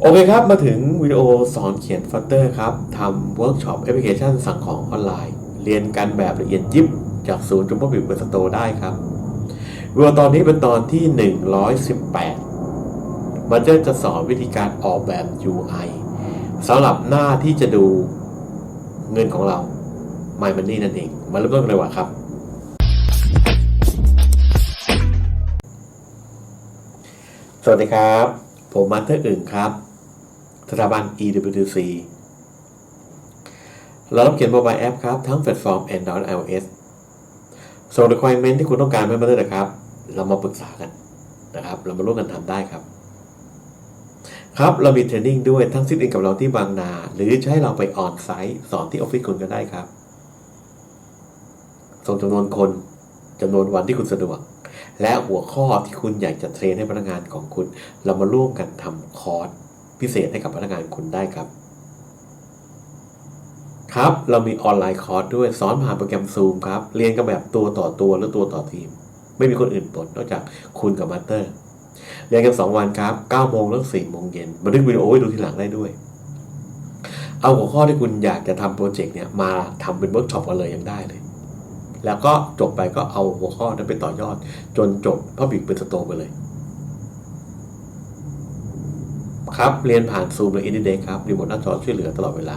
โอเคครับ มาถึงวิดีโอสอนเขียนฟัตเตอร์ครับทำเวิร์กช็อปแอปพลิเคชันสั่งของออนไลน์ เรียนกันแบบละเอียดยิบ จากศูนย์จุมพบิวเปิดสโตได้ครับวิดีโอตอนนี้เป็นตอนที่ 118 มันจะจะสอนวิธีการออกแบบ UI สำหรับหน้าที่จะดูเงินของเรา My Money นั่นเอง มาเริ่มต้นกันเลยว่าครับสวัสดีครับ ผมมาเตอร์อึ่งครับ สถาบัน EWC เรารับเขียนโมบายแอปครับ ทั้งแพลตฟอร์ม Android iOS ส่ง requirement ที่คุณต้องการไม่มาเลยนะครับ เรามาปรึกษากันนะครับ เรามาร่วมกันทำได้ครับ ครับ เรามีเทรนนิ่งด้วยทั้งซิทอินกับเราที่บางนา หรือจะให้เราไปออนไซต์สอนที่ออฟฟิศคุณก็ได้ครับ ส่งจำนวนคนจำนวนวันที่คุณสะดวก และหัวข้อที่คุณอยากจะเทรนให้พนักงานของคุณ เรามาร่วมกันทำคอร์ส พิเศษให้กับพนักงานคุณได้ครับ ครับ เรามีออนไลน์คอร์สด้วยสอนผ่านโปรแกรม Zoom ครับ เรียนกันแบบตัวต่อตัวหรือตัวต่อทีม ไม่มีคนอื่นปนนอกจากคุณกับมาสเตอร์ เรียนกัน 2 วันครับ9โมงแล้ว4โมงเย็นบันทึกวิดีโอไว้ดูทีหลังได้ด้วย เอาหัวข้อที่คุณอยากจะทำโปรเจกต์เนี่ยมาทำเป็นเวิร์กช็อปกันเลยยังได้เลยแล้วก็จบไปก็เอาหัวข้อนั้นไปต่อยอด จนจบพับบิกเป็นสโตไปเลย ครับ เรียนผ่านซูมและอินดีเดครับรีโมทหน้าจอช่วยเหลือตลอดเวลา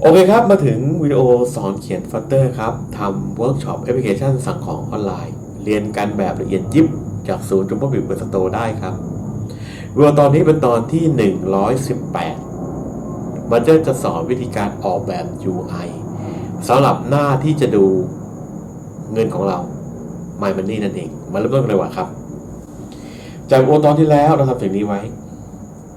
โอเคครับ มาถึงวิดีโอสอนเขียนฟัตเตอร์ครับทำเวิร์กช็อปแอปพลิเคชันสั่งของออนไลน์ เรียนกันแบบละเอียดยิบจากศูนย์จุมพบิวเปิดสโตได้ครับวิดีโอตอนนี้เป็นตอนที่ 118 มันจะจะสอนวิธีการออกแบบ UI สำหรับหน้าที่จะดูเงินของเรา My Money นั่นเอง มาเริ่มต้นกันเลยว่าครับ จากโอตอนที่แล้วเราทำสิ่งนี้ไว้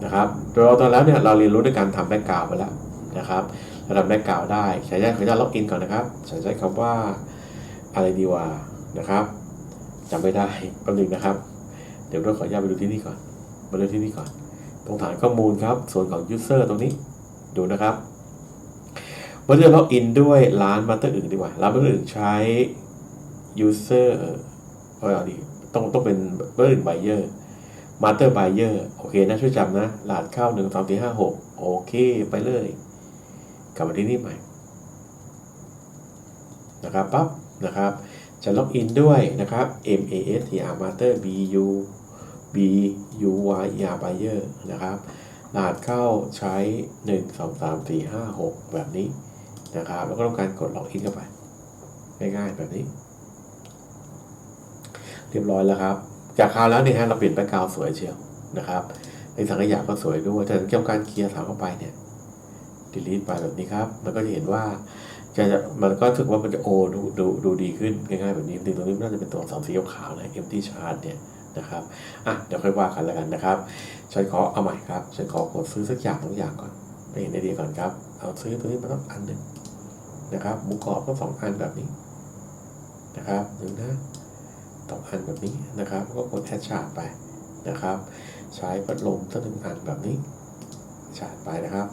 นะครับโดยเราตอนแล้วเนี่ยเราเรียนรู้ในการทำแบ็กกราวไปแล้วนะครับเราทำแบ็กกราวได้ใช้ได้ขออนุญาตล็อกอินก่อนนะครับใช้ใช้คำว่าอะไรดีว่านะครับจำไม่ได้แป๊บนึงนะครับ เดี๋ยวเราขออนุญาตไปดูที่นี่ก่อนมาดูที่นี่ก่อน ตรงฐานข้อมูลครับ ส่วนของ user ตรงนี้ดูนะครับมันจะล็อกอินด้วยร้านมาสเตอร์อื่นดีกว่าร้านมาสเตอร์อื่นใช้ user เออเอาดีต้องต้องเป็นมาสเตอร์อื่น buyer มาสเตอร์ buyer โอเคนะช่วยจำนะรหัสเข้าหนึ่งสองสี่ห้าหกโอเคไปเลยกลับมาที่นี่ใหม่นะครับปั๊บนะครับ จะล็อกอินด้วยนะครับ M A S T R Master B U B U Y E R Buyer นะครับรหัสเข้าใช้ 1 2 3 4 5 6 แบบนี้นะครับ แล้วก็ต้องการกดล็อกอินเข้าไป ง่ายๆแบบนี้ เรียบร้อยแล้วครับ จากคราวแล้วเนี่ยฮะเราเปลี่ยนแบ็กกราวสวยเชียวนะครับ ในสังขยาก็สวยด้วยแต่เกี่ยวกับการเคลียร์ถามเข้าไปเนี่ย delete ไปแบบนี้ครับมันก็จะเห็นว่าจะมันก็รู้สึกว่ามันจะโอดูดูดูดีขึ้นง่ายๆแบบนี้จริงๆตรงนี้น่าจะเป็นตัวสองสีขาวนะ empty chart เนี่ยนะครับอะเดี๋ยวค่อยว่ากันแล้วกันนะครับฉันขอเอาใหม่ครับฉันขอกดซื้อสักอย่างบางอย่างก่อนไปเห็นไอเดีก่อนครับ เอาซื้อตัวนี้มาต้องอันหนึ่งนะครับหมูกรอบต้องสองอันแบบนี้นะครับหนึ่งนะ สองอันแบบนี้นะครับ ก็กดแอดชาร์ไปนะครับ ใช้พัดลมสักหนึ่งอันแบบนี้ ชาร์ไปนะครับ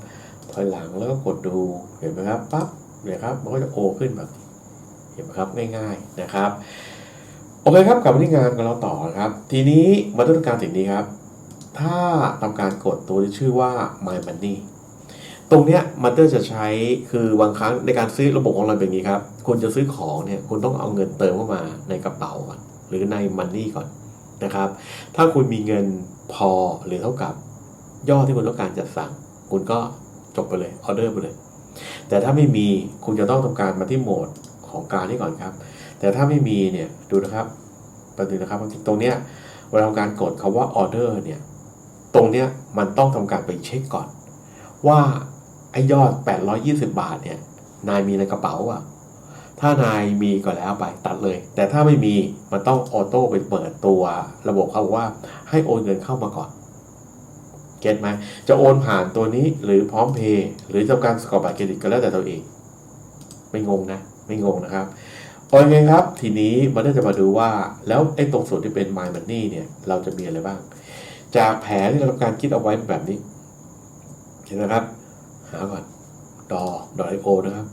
ถอยหลังแล้วก็กดดูเห็นไหมครับปั๊บเนี่ยครับมันก็จะโอขึ้นแบบนี้เห็นไหมครับง่ายๆนะครับโอเคครับกลับมาที่งานกันเราต่อครับ ทีนี้มาต้องการสิ่งนี้ครับ ถ้าทำการกดตัวที่ชื่อว่า My Money ตรงเนี้ยมาเตอร์จะใช้คือบางครั้งในการซื้อระบบของเราเป็นอย่างนี้ครับคุณจะซื้อของเนี่ยคุณต้องเอาเงินเติมเข้ามาในกระเป๋าก่อน หรือในมันนี่ก่อนนะครับ ถ้าคุณมีเงินพอหรือเท่ากับยอดที่คุณต้องการจัดสั่ง คุณก็จบไปเลยออเดอร์ไปเลย แต่ถ้าไม่มีคุณจะต้องทำการมาที่โหมดของการนี้ก่อนครับ แต่ถ้าไม่มีเนี่ยดูนะครับประเด็นนะครับตรงเนี้ยเวลาทำการกดคำว่าออเดอร์เนี่ยตรงเนี้ยมันต้องทำการไปเช็คก่อน ว่าไอ้ยอด 820 บาทเนี่ยนายมีในกระเป๋าอะ ถ้านายมีก็แล้วไปตัดเลย แต่ถ้าไม่มีมันต้องออโต้ไปเปิดตัวระบบเขาบอกว่าให้โอนเงินเข้ามาก่อนเก็ตไหมจะโอนผ่านตัวนี้หรือพร้อมเพย์หรือจะการสกอร์บัตรเครดิตก็แล้วแต่ตัวเอง ไม่งงนะ ไม่งงนะครับโอเคครับ ทีนี้มันก็จะมาดูว่าแล้วไอ้ตรงส่วนที่เป็น My Money เนี่ย เราจะมีอะไรบ้าง จากแผนที่เราทำการคิดเอาไว้แบบนี้ เห็นไหมครับ หาก่อน ดอดอไอโอนะครับ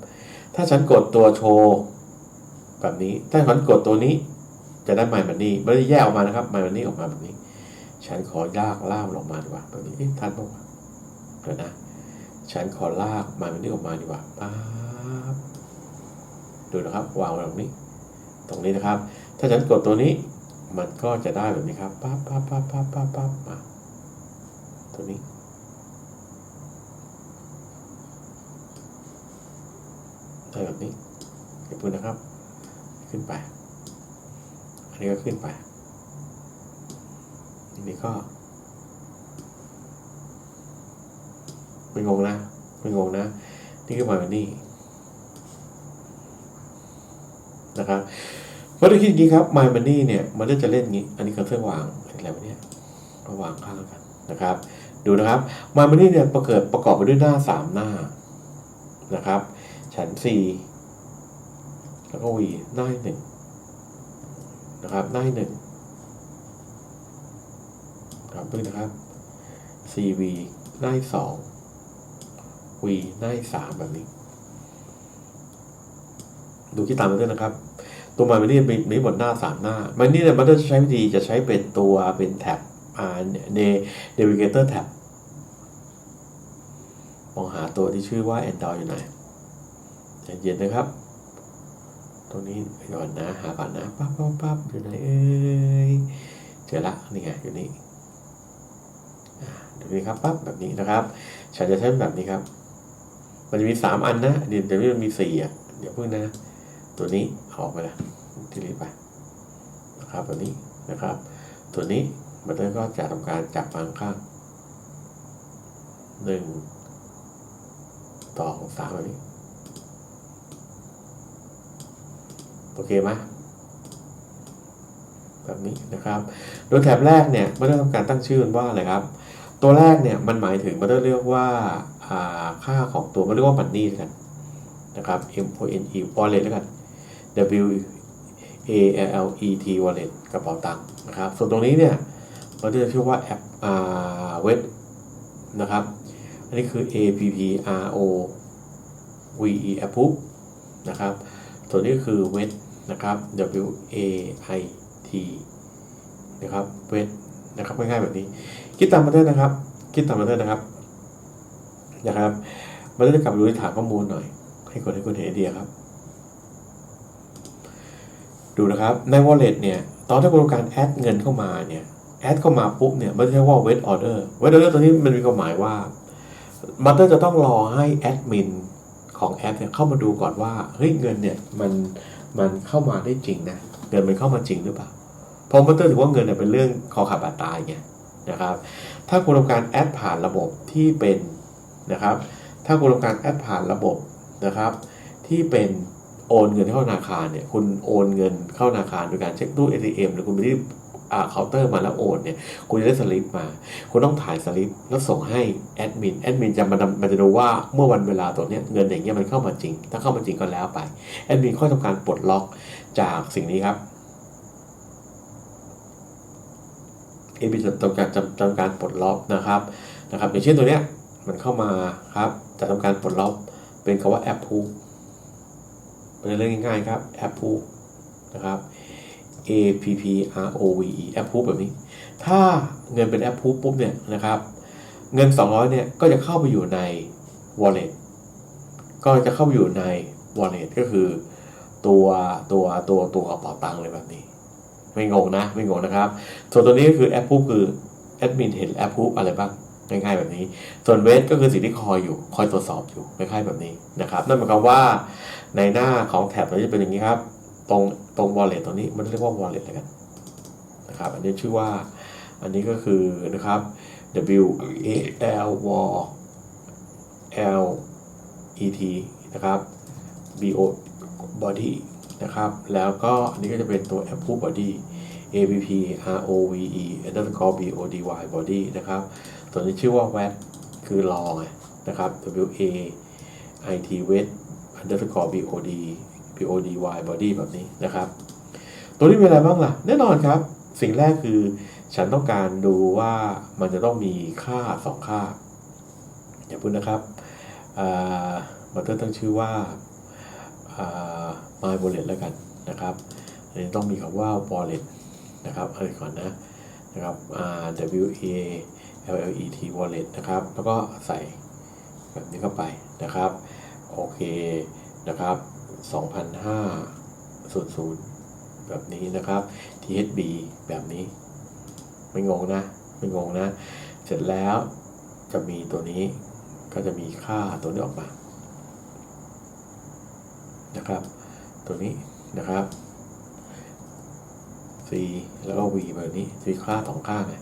ถ้าฉันกดตัวโชว์แบบนี้ ถ้าฉันกดตัวนี้ จะได้ My Money ไม่ได้แยกออกมานะครับ My Money ออกมาแบบนี้ ฉันขอลากล่ามลงมาดีกว่าแบบนี้เอ๊ะทันปะวะเดี๋ยวนะ ฉันขอลากมามันนี่ออกมาดีกว่าป๊าบดูนะครับวางไว้ตรงนี้ ตรงนี้นะครับ ถ้าฉันกดตัวนี้ มันก็จะได้แบบนี้ครับปั๊บปั๊บปั๊บปั๊บปั๊บปั๊บมาตัวนี้ ได้แบบนี้เก็บปืนนะครับ ขึ้นไป อันนี้ก็ขึ้นไป อันนี้ก็ไม่งงนะไม่งงนะ นี่คือมาแบบนี้นะครับเพราะถ้าคิดอย่างนี้ครับ My Money เนี่ย มันก็จะเล่นอย่างนี้ อันนี้ก็เสื้อวางอะไรวะเนี่ยก็วางข้างกันนะครับ ดูนะครับ My Money เนี่ยประกอบประกอบไปด้วยหน้าสามหน้านะครับ ชั้น C แล้วก็ V หน้าหนึ่งนะครับหน้าหนึ่งครับด้วยนะครับ CV หน้าสอง V หน้าสามแบบนี้ ดูที่ตามมาด้วยนะครับ ตัวมันนี่มีมีบทหน้าสามหน้า มันนี่เนี่ยมันจะใช้วิธีจะใช้เป็นตัวเป็นแท็บอ่าเนเนวิเกเตอร์แท็บมองหาตัวที่ชื่อว่า Android อยู่ไหน เย็นนะครับ ตรงนี้ก่อนนะ หาก่อนนะปั๊บปั๊บปั๊บอยู่ไหนเอ้ยเจอละนี่ไงอยู่นี่อ่าดูนี่ครับปั๊บแบบนี้นะครับฉันจะใช้แบบนี้ครับ มันจะมีสามอันนะเดี๋ยวเดี๋ยวมันมีสี่อะเดี๋ยวพึ่งนะ ตัวนี้ออกไปละที่รีไปนะครับตัวนี้นะครับ ตัวนี้มันก็จะทำการจับฟางข้างหนึ่งต่อสามแบบนี้ โอเคไหมแบบนี้นะครับ โดยแถบแรกเนี่ยไม่ได้ทำการตั้งชื่อมันว่าอะไรครับ ตัวแรกเนี่ยมันหมายถึงมันต้องเรียกว่าค่าของตัวมันเรียกว่ามันนี่กันนะครับ M O N E wallet แล้วกัน W A L E T wallet กระเป๋าตังค์นะครับ ส่วนตรงนี้เนี่ยมันจะชื่อว่าแอปเว็บนะครับ อันนี้คือ A P P R O V E app นะครับตัวนี้คือเว็บ นะครับ W A I T นะครับเว็บนะครับง่ายๆแบบนี้ คิดตามมาด้วยนะครับ คิดตามมาด้วยนะครับนะครับมาด้วยกลับดูที่ฐานข้อมูลหน่อย ให้คนให้คนเห็นไอเดียครับ ดูนะครับใน wallet เนี่ยตอนที่คุณต้องการแอดเงินเข้ามาเนี่ยแอดเข้ามาปุ๊บเนี่ยมันเรียกว่า wait order wait order ตัวนี้มันมีความหมายว่ามันจะต้องรอให้แอดมินของแอปเนี่ยเข้ามาดูก่อนว่าเฮ้ยเงินเนี่ยมัน มันเข้ามาได้จริงนะเงินมันเข้ามาจริงหรือเปล่าเพราะมันถือว่าเงินเนี่ยเป็นเรื่องคอขาดบาดตายไงนะครับ ถ้าคุณทำการแอดผ่านระบบที่เป็นนะครับ ถ้าคุณทำการแอดผ่านระบบนะครับ ที่เป็นโอนเงินเข้าธนาคารเนี่ยคุณโอนเงินเข้าธนาคารโดยการเช็คตู้ ATM หรือคุณไปที่ เคาน์เตอร์มาแล้วโอนเนี่ยคุณจะได้สลิปมา คุณต้องถ่ายสลิปแล้วส่งให้แอดมินแอดมินจะมาดมันจะดูว่าเมื่อวันเวลาตัวเนี้ยเงินอย่างเงี้ยมันเข้ามาจริง ถ้าเข้ามาจริงก็แล้วไปแอดมินค่อยทำการปลดล็อกจากสิ่งนี้ครับเอพีจะทำการจำทำการปลดล็อกนะครับนะครับอย่างเช่นตัวเนี้ยมันเข้ามาครับจะทำการปลดล็อกเป็นคำว่าแอปพูเป็นเรื่องง่ายๆครับแอปพูนะครับ A P P R O V E แอปพูแบบนี้ ถ้าเงินเป็นแอปพูปุ๊บเนี่ยนะครับ เงิน 200เนี่ยก็จะเข้าไปอยู่ใน wallet ก็จะเข้าไปอยู่ใน wallet ก็คือตัวตัวตัวตัวกระเป๋าตังค์เลยแบบนี้ ไม่งงนะ ไม่งงนะครับ ส่วนตัวนี้ก็คือแอปพูคือแอดมินเห็นแอปพูอะไรบ้างง่ายๆแบบนี้ ส่วนเวทก็คือสิ่งที่คอยอยู่ คอยตรวจสอบอยู่คล้ายๆแบบนี้นะครับ นั่นหมายความว่าในหน้าของแท็บเราจะเป็นอย่างนี้ครับ ตรงตรง wallet ตรงนี้มันเรียกว่า wallet แล้วกันนะครับอันนี้ชื่อว่าอันนี้ก็คือนะครับ W A L W L E T นะครับ B O body นะครับแล้วก็อันนี้ก็จะเป็นตัว approve body A P P R O V E underscore B O D Y body นะครับตัวนี้ชื่อว่า VAT คือรอไงนะครับ W A I T VAT underscore bod O D B O D Y body แบบนี้นะครับ ตัวนี้มีอะไรบ้างล่ะ แน่นอนครับ สิ่งแรกคือฉันต้องการดูว่ามันจะต้องมีค่าสองค่า อย่าพูดนะครับมันต้องตั้งชื่อว่าอ่า my wallet แล้วกันนะครับอันนี้ต้องมีคำว่า wallet นะครับเอาก่อนนะนะครับ R W A L L E T wallet นะครับ แล้วก็ใส่แบบนี้เข้าไปนะครับ โอเคนะครับ 2,500 แบบนี้นะครับ THB แบบนี้ ไม่งงนะ ไม่งงนะ เสร็จแล้วจะมีตัวนี้ก็จะมีค่าตัวนี้ออกมา นะครับ ตัวนี้นะครับ C แล้วก็ V แบบนี้มีค่าสองข้างไง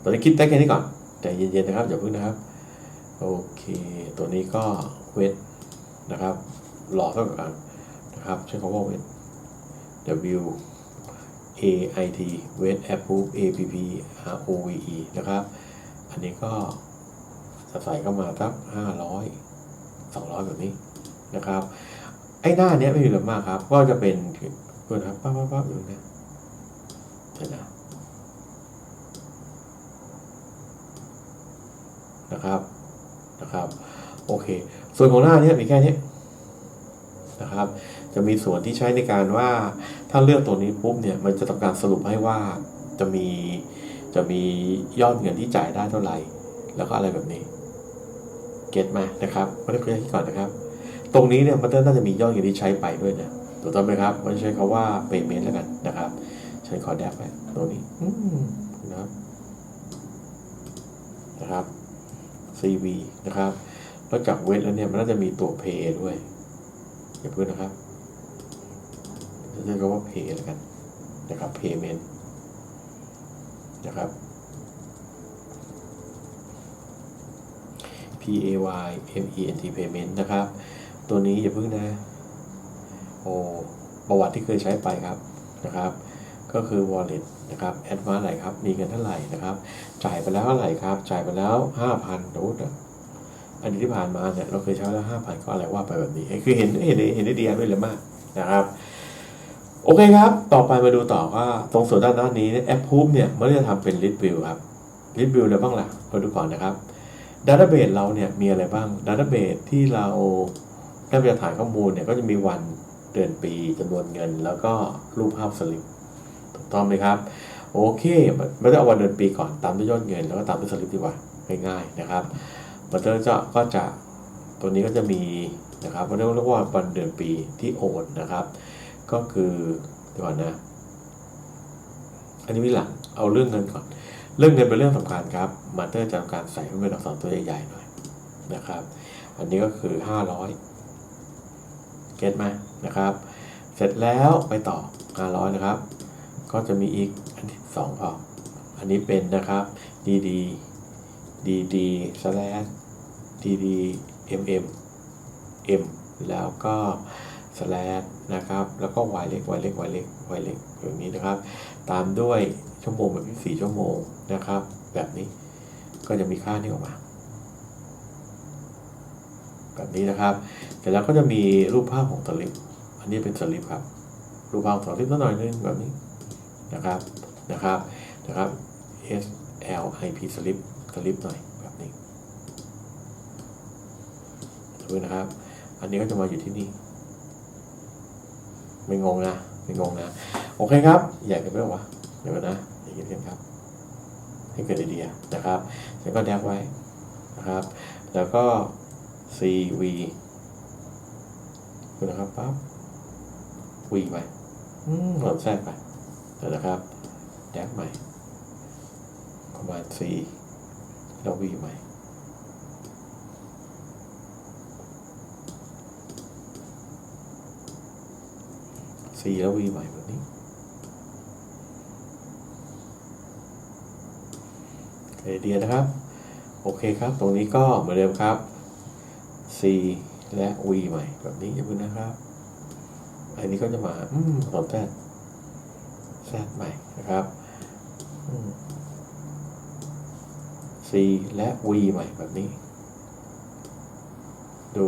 ตัวนี้คิดได้แค่นี้ก่อนใจเย็นๆนะครับอย่าเพิ่งนะครับ โอเค ตัวนี้ก็เวทนะครับ หลอเท่ากันนะครับใช้คำว่าเวท W A I T เวท approve A P P R O V E นะครับ อันนี้ก็จะใส่เข้ามาสักห้าร้อยสองร้อยแบบนี้นะครับ ไอ้หน้าเนี้ยไม่มีอะไรมากครับ ก็จะเป็นเพื่อนครับปั๊บปั๊บปั๊บอยู่นี่ยเห็นนะนะครับนะครับ โอเค ส่วนของหน้าเนี้ยมีแค่นี้ นะครับ จะมีส่วนที่ใช้ในการว่าถ้าเลือกตัวนี้ปุ๊บเนี่ยมันจะทำการสรุปให้ว่าจะมีจะมียอดเงินที่จ่ายได้เท่าไหร่ แล้วก็อะไรแบบนี้ เก็ตมานะครับไม่ได้คุยที่ก่อนนะครับ ตรงนี้เนี่ยมันน่าจะมียอดเงินที่ใช้ไปด้วยนะถูกต้องไหมครับมันใช้คาว่า payment แล้วกันนะครับฉันขอแดบไปตรงนี้นะครับนะครับ CV นะครับนอกจากเวทแล้วเนี่ยมันน่าจะมีตัว pay ด้วย อย่าเพิ่งนะครับเรียกว่า pay แล้วกันนะครับ payment นะครับ P A Y M E N T payment นะครับ ตัวนี้อย่าเพิ่งนะ โอ้ประวัติที่เคยใช้ไปครับนะครับ ก็คือ wallet นะครับแอดวานไหนครับ มีเงินเท่าไหร่นะครับ จ่ายไปแล้วเท่าไหร่ครับ จ่ายไปแล้ว 5,000โดส อันนี้ที่ผ่านมาเนี่ยเราเคยใช้แล้ว5,000ก็อะไรว่าไปแบบนี้ คือเห็นเห็นเห็นได้ดีไม่เลยมากนะครับโอเคครับ ต่อไปมาดูต่อว่าตรงส่วนด้านหน้านี้แอปพูฟเนี่ยมันจะทำเป็น list view ครับ list view อะไรบ้างล่ะเราดูก่อนนะครับดัตเตอร์เบสเราเนี่ยมีอะไรบ้างดัตเตอร์เบสที่เราได้ไปฐานข้อมูลเนี่ยก็จะมีวันเดือนปีจำนวนเงิน แล้วก็รูปภาพสลิปถูกต้องไหมครับ โอเคไม่ต้เอาวันเดือนปีก่อนตามด้วยยอดเงิน แล้วก็ตามด้วยสลิปดีกว่าง่ายๆนะครับ มันก็จะก็จะตัวนี้ก็จะมีนะครับมันเรียกว่าวันเดือนปีที่โอนนะครับ ก็คือเดี๋ยวก่อนนะ อันนี้วิหลังเอาเรื่องเงินก่อน เรื่องเงินเป็นเรื่องสำคัญครับมาเตอร์จะทำการใส่ให้เป็นอักษรตัวใหญ่ๆหน่อยนะครับ อันนี้ก็คือ 500เก็ตไหมนะครับ เสร็จแล้วไปต่อ 500 นะครับ ก็จะมีอีกอันที่สองพออันนี้เป็นนะครับ dd dd slash dd mm m แล้วก็ slash นะครับ แล้วก็ y เล็ก y เล็ก y เล็ก y เล็กแบบนี้นะครับ ตามด้วยชั่วโมงแบบ 24 ชั่วโมงนะครับ แบบนี้ก็จะมีค่านี้ออกมา แบบนี้นะครับเสร็จแล้วก็จะมีรูปภาพของสลิป อันนี้เป็นสลิปครับ รูปภาพของสลิปสักหน่อยนึงแบบนี้นะครับ นะครับ นะครับ S L I P สลิปสลิปหน่อย แบบนี้ดูนะครับ อันนี้ก็จะมาอยู่ที่นี่ ไม่งงนะ ไม่งงนะ โอเคครับอยากจะเรียกว่าเดี๋ยวนะอย่าเรียนครับ ให้เกิดไอเดียนะครับ แล้วก็แดกไว้นะครับ แล้วก็ CV ดูนะครับปั๊บ V ไปอืมหลดแทรกไปเดี๋ยวนะครับ แดกใหม่ command C แล้ว V ใหม่ C แล้ว V ใหม่แบบนี้ไอเดียนะครับ โอเคครับ ตรงนี้ก็เหมือนเดิมครับ C และ V ใหม่แบบนี้อย่าเพิ่งนะครับ อันนี้ก็จะมาอืมตอบแซดแซดใหม่นะครับ C และ V ใหม่แบบนี้ ดู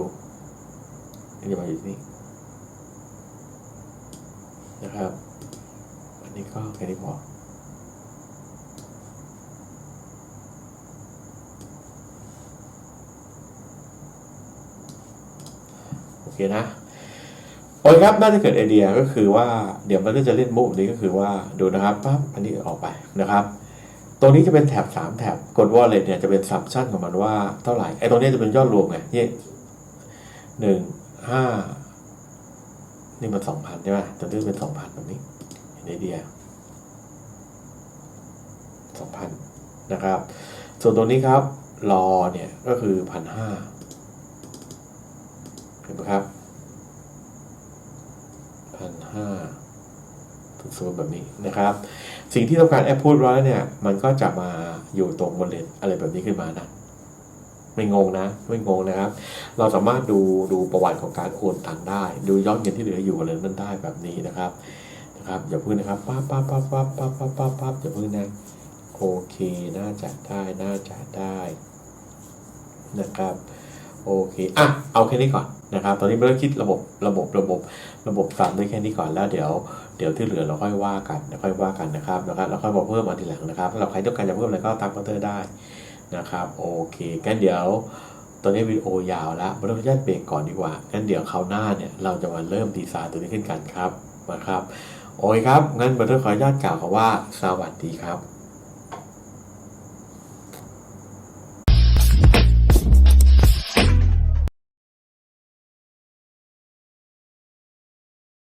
นี่จะมาอยู่ที่นี่ นะครับ อันนี้ก็แค่นี้พอโอเคนะโอเคครับน่าจะเกิดไอเดียก็คือว่าเดี๋ยวมันก็จะเล่นมุกนี้ก็คือว่าดูนะครับปั๊บอันนี้ออกไปนะครับตรงนี้จะเป็นแถบสามแถบกด wallet เนี่ยจะเป็นซับชั่นของมันว่าเท่าไหร่ไอตรงนี้จะเป็นยอดรวมไงนี่หนึ่งห้า นี่มันสองพันใช่ไหมตรงนี้เป็นสองพันตรงนี้เห็นไอเดียสองพันนะครับ ส่วนตรงนี้ครับรอเนี่ยก็คือพันห้าเห็นไหมครับพันห้าศูนย์แบบนี้นะครับ สิ่งที่ต้องการแอปพูดไว้เนี่ย มันก็จะมาอยู่ตรงบนเลนอะไรแบบนี้ขึ้นมานะ ไม่งงนะ ไม่งงนะครับ เราสามารถดูดูประวัติของการโอนตังได้ ดูยอดเงินที่เหลืออยู่อะไรนั่นได้แบบนี้นะครับนะครับอย่าพึ่งนะครับปั๊บปั๊บปั๊บปั๊บปั๊บปั๊บปั๊บปั๊บอย่าพึ่งนะโอเคน่าจะได้น่าจะได้นะครับโอเค อะ เอาแค่นี้ก่อนนะครับ ตอนนี้ไม่ต้องคิดระบบระบบระบบระบบสั่งได้แค่นี้ก่อนแล้วเดี๋ยวเดี๋ยวที่เหลือเราค่อยว่ากันค่อยว่ากันนะครับนะครับแล้วค่อยมาเพิ่มมาทีหลังนะครับถ้าเราใครต้องการจะเพิ่มอะไรก็ตามเคาเตอร์ได้ นะครับโอเคงั้นเดี๋ยวตอนนี้วิดีโอยาวแล้วเราจะเบรกก่อนดีกว่างั้นเดี๋ยวคราวหน้าเนี่ยเราจะมาเริ่มดีไซน์ตัวนี้ขึ้นกันครับนะครับ โอเคครับงั้นเบอร์ขออนุญาตกล่าวคำว่าสวัสดีครับ